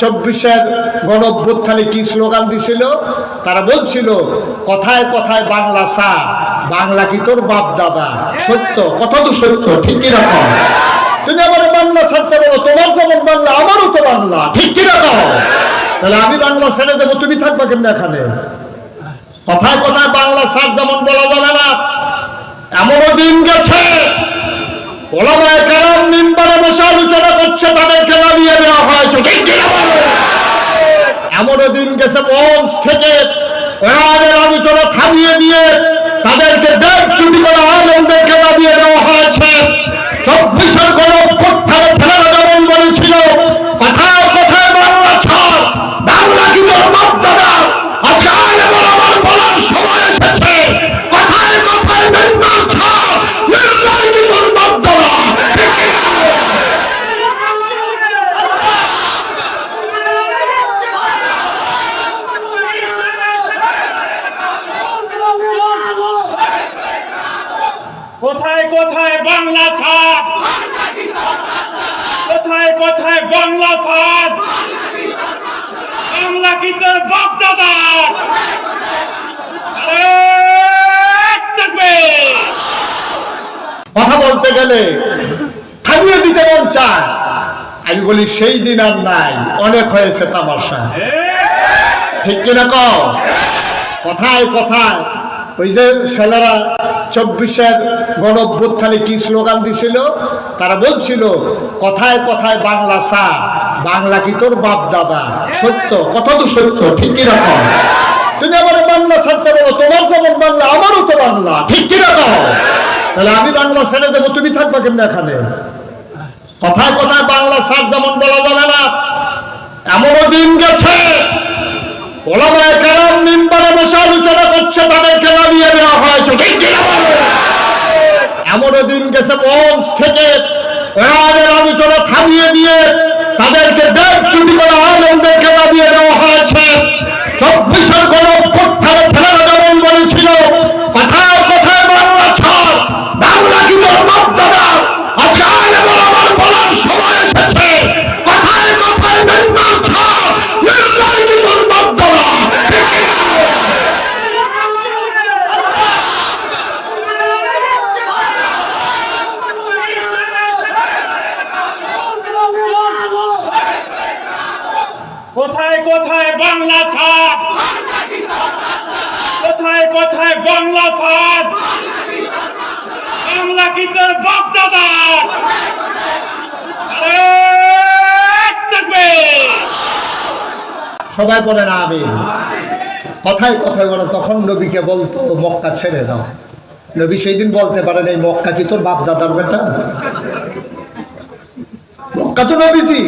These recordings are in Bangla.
চব্বিশের গণ অভ্যুত্থানে কি স্লোগান দিছিল? তারা বলছিল, কথায় কথায় বাংলা সা বাংলা কি তোর বাপ দাদা? সত্য, কথা তো সত্য ঠিক কীরকম তুমি আমার বাংলা ছাড়তে বলো, তোমার যেমন বাংলা, আমারও তো বাংলা ঠিক কীরকম তাহলে আমি বাংলা ছেড়ে দেবো, তুমি থাকবা কেমন এখানে? কথায় কথায় বাংলা সার যেমন বলা যাবে না, এমনও দিন গেছে। ওলামায় কারাম মিম্বারে বসে আলোচনা করছে তাদেরকে নামিয়ে দেওয়া হয়েছে ঠিক কিনা বলো? এমনও দিন থেকে কোথায় কোথায় বাংলা সাদ কোথায় কোথায় বাংলা সাদ বাংলা কি তোর বাপ দাদা? কথা বলতে গেলে থামিয়ে দিতে মন চায়। আমি বলি, সেই দিন আর নাই, অনেক হয়েছে তামাশা। ঠিক কিনা কথায় কথায়, ওই যে ছেলেরা চব্বিশের গণ অভ্যুত্থানে কি স্লোগান দিছিল? তারা বলছিল, কথায় কথায় বাংলা সা, বাংলা কি তোর বাপ দাদা? সত্য, কথা তো সত্য ঠিক কীরকম তুমি আমার বাংলা ছাড়তে বলো, তোমার যেমন বাংলা, আমারও তো বাংলা ঠিক কীরকম তাহলে আমি বাংলা ছেড়ে দেবো, তুমি থাকবা কেমন এখানে? কথায় কথায় বাংলা সার যেমন বলা যাবে না, এমনও দিন গেছে। বলা ওলামায় কারাম মিম্বারে বসে আলোচনা করছে, তাদেরকে নামিয়ে দেওয়া হয়েছে ঠিক কিনা বলো? এমনও দিন গেছে মঞ্চ থেকে। কোরআনের আলোচনা থামিয়ে দিয়ে তাদেরকে দেড় চুটি করে খেলা দিয়ে দেওয়া হয়েছে। কোথায় কোথায় বাংলা সাদ কোথায় কোথায় বাংলা সাদ বাংলা কি তোর বাপ দাদা। সবাই বলে না আমি। কথায় কথায় বলে, তখন নবীকে বলতো, মক্কা ছেড়ে দাও। নবী সেই দিন বলতে পারেন, এই মক্কা কি তোর বাপ দাদার বেটা? মক্কা তো নবীজি।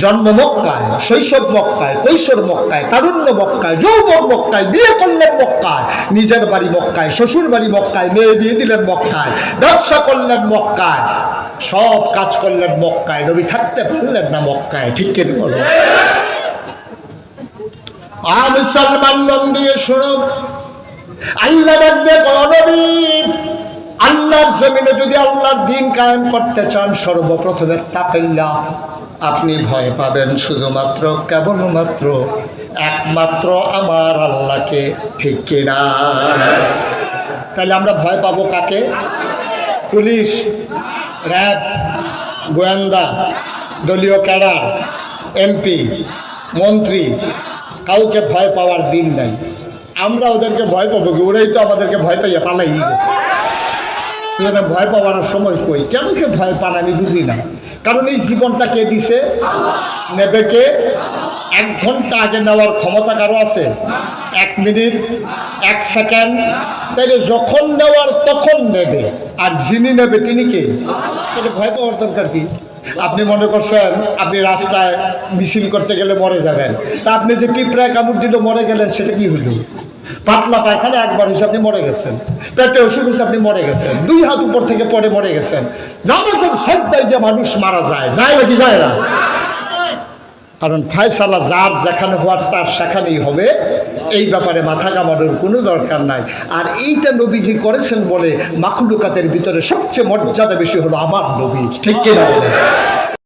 জন্ম মক্কায়, শৈশব মক্কায়, কৈশোর মক্কায়, তারুণ্য মক্কায়, যৌবন মক্কায়, বিয়ে করলেন মক্কায়, নিজের বাড়ি মক্কায়, শ্বশুর বাড়ি মক্কায়, মেয়ে বিয়ে দিলেন মক্কায়, ব্যবসা করলেন মক্কায়, সব কাজ করলেন মক্কায়, নবী থাকতে পারলেন না মক্কায়, ঠিক কেন বলো? আর মুসলমান মন দিয়ে শুনো, আল্লাহ গণবী আল্লাহর জমিনে যদি আল্লাহর দিন কায়েম করতে চান, সর্বপ্রথমে তাপেল্লা আপনি ভয় পাবেন শুধুমাত্র, কেবলমাত্র একমাত্র আমার আল্লাহকে, ঠিক কিনা তাহলে আমরা ভয় পাবো কাকে? পুলিশ, র্যাব, গোয়েন্দা, দলীয় ক্যাডার, এমপি, মন্ত্রী, কাউকে ভয় পাওয়ার দিন নাই। আমরা ওদেরকে ভয় পাবো কি? ওরাই তো আমাদেরকে ভয় পাইয়া পালাই গেছে। সেখানে ভয় পাওয়ার সময় কই? কেন সে ভয় পান আমি বুঝি না। কারণ এই জীবনটা কে দিছে? নেবে কে? এক ঘণ্টা আগে নেওয়ার ক্ষমতা কারও আছে? এক মিনিট, এক সেকেন্ড। তাইলে যখন নেওয়ার তখন নেবে। আর যিনি নেবে তিনি কে? তাহলে ভয় পাওয়ার দরকার কি? আপনি মনে করছেন আপনি রাস্তায় মিছিল করতে গেলে মরে যাবেন। তা আপনি যে পিঁপড়ায় কামড় দিল মরে গেলেন, সেটা কি হলো? পাতলা পায়খানা একবার হয়েছে, আপনি মরে গেছেন। পেটে ওষুধ হয়েছে, আপনি মরে গেছেন। দুই হাত উপর থেকে পরে মরে গেছেন। নামাজের দায় যে মানুষ মারা যায় যায় নাকি যায় না? কারণ ফায়সালা যার যেখানে হওয়ার তার সেখানেই হবে। এই ব্যাপারে মাথা কামানোর কোনো দরকার নাই। আর এইটা নবীজি করেছেন বলে মাখলুকাতের ভিতরে সবচেয়ে মর্যাদা বেশি হলো আমার নবী। ঠিক কিনা বলে